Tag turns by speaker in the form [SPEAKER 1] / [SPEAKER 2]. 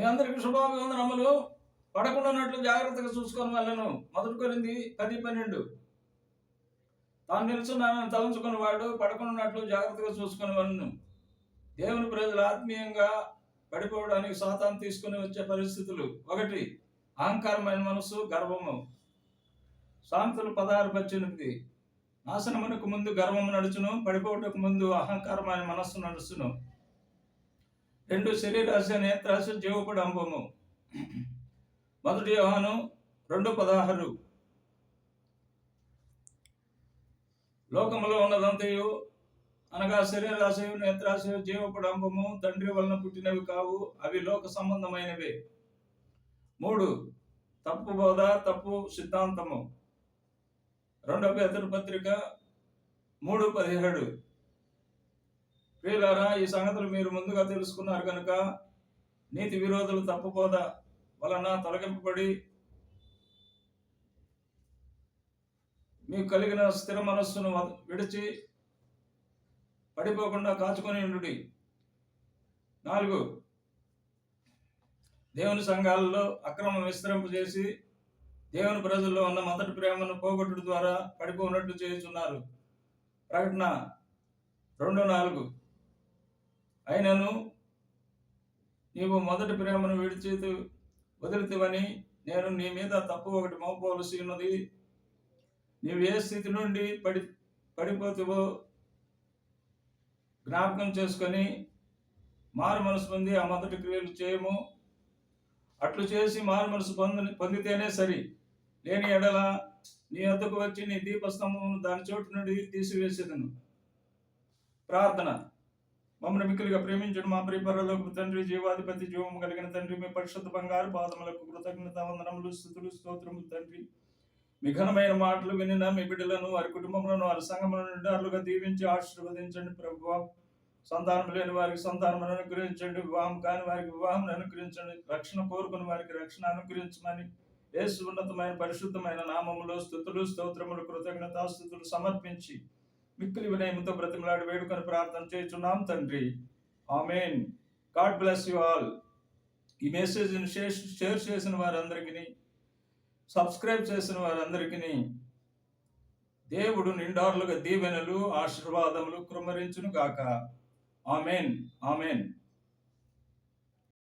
[SPEAKER 1] మీ అందరికీ శుభాభివందనములు. పడకుండానట్లు జాగ్రత్తగా చూసుకొని వెళ్ళను. మొదటి కొరింది పది పన్నెండు. తాను నిలుచున్నానని తలంచుకుని వాడు పడకుండానట్లు జాగ్రత్తగా చూసుకొని వెళ్ళను. దేవుని ప్రజలు ఆత్మీయంగా పడిపోవడానికి సాతాను తీసుకుని వచ్చే పరిస్థితులు. ఒకటి అహంకారమైన మనసు గర్వము. సాంతులు పదహారు పద్దెనిమిది. నాశనమునకు ముందు గర్వము నడుచును పడిపోవటకు ముందు అహంకారమైన మనస్సు నడుచును. రెండు శరీరాశ నేత్రాశ జీవపుడు అంబము. మొదటి యోహాను రెండు పదహారు. లోకములో ఉన్నదంతయు అనగా శరీరాశయు నేత్రాశయు జీవపుడు అంబము తండ్రి వలన పుట్టినవి కావు అవి లోక సంబంధమైనవి. మూడు తప్పు బోధ తప్పు సిద్ధాంతము. రెండో పేదల పత్రిక మూడు పదిహేడు. ప్రియులారా ఈ సంగతులు మీరు ముందుగా తెలుసుకున్నారు కనుక నీతి విరోధులు తప్పుబోధ వలన తొలగింపబడి మీకు కలిగిన స్థిర మనస్సును విడిచి పడిపోకుండా కాచుకొని ఉండుడి. నాలుగు దేవుని సంఘాలలో అక్రమం విస్తరింపజేసి దేవుని ప్రజల్లో ఉన్న మొదటి ప్రేమను పోగొట్టుడు ద్వారా పడిపోనట్లు చేస్తున్నారు ప్రకటన రెండు నాలుగు. అయినను నీవు మొదటి ప్రేమను విడిచి వదిలితివని నేను నీ మీద తప్పు ఒకటి మోపవలసి ఉన్నది. నీవు ఏ స్థితి నుండి పడి పడిపోతావో జ్ఞాపకం చేసుకొని మారు మనసు పొంది ఆ మొదటి క్రియలు చేయము. అట్లు చేసి మారు మనసు పొంది పొందితేనే సరి. లేని ఎడల నీ వద్దకు వచ్చి నీ దీపస్తంభమును దాని చోటు నుండి తీసివేసేదను. ప్రార్థన. మమ్మల్ని మిక్కులుగా ప్రేమించడం మా ప్రియపరలోకి తండ్రి జీవాధిపతి జీవము కలిగిన తండ్రి మీ పరిశుద్ధ బంగారు పాదములకు కృతజ్ఞత వందనములు స్థుతులు స్తోత్రములు తండ్రి. మీ ఘనమైన మాటలు వినిన మీ బిడ్డలను వారి కుటుంబములను వారి సంఘములను నిండారులుగా దీవించి ఆశీర్వదించండి ప్రభు సంతానం లేని వారికి సంతానం అనుగ్రహించండి వివాహం కాని వారికి వివాహం అనుగ్రహించండి రక్షణ కోరుకుని వారికి రక్షణ అనుగ్రహించమని యేసు ఉన్నతమైన పరిశుద్ధమైన నామములో స్థుతులు స్తోత్రములు కృతజ్ఞత స్థుతులు సమర్పించి మిక్కిలి వినయముతో బ్రతిమలాడి వేడుకొని ప్రార్థన చేస్తున్నాం తండ్రి. Amen. God bless you all. ఈ మెసేజ్ని షేర్ షేర్ చేసిన వారందరికీ సబ్స్క్రైబ్ చేసిన వారందరికీ దేవుడు నిండారులుగా దీవెనలు ఆశీర్వాదములు కృమరించును గాక ఆమెన్. ఆమెన్.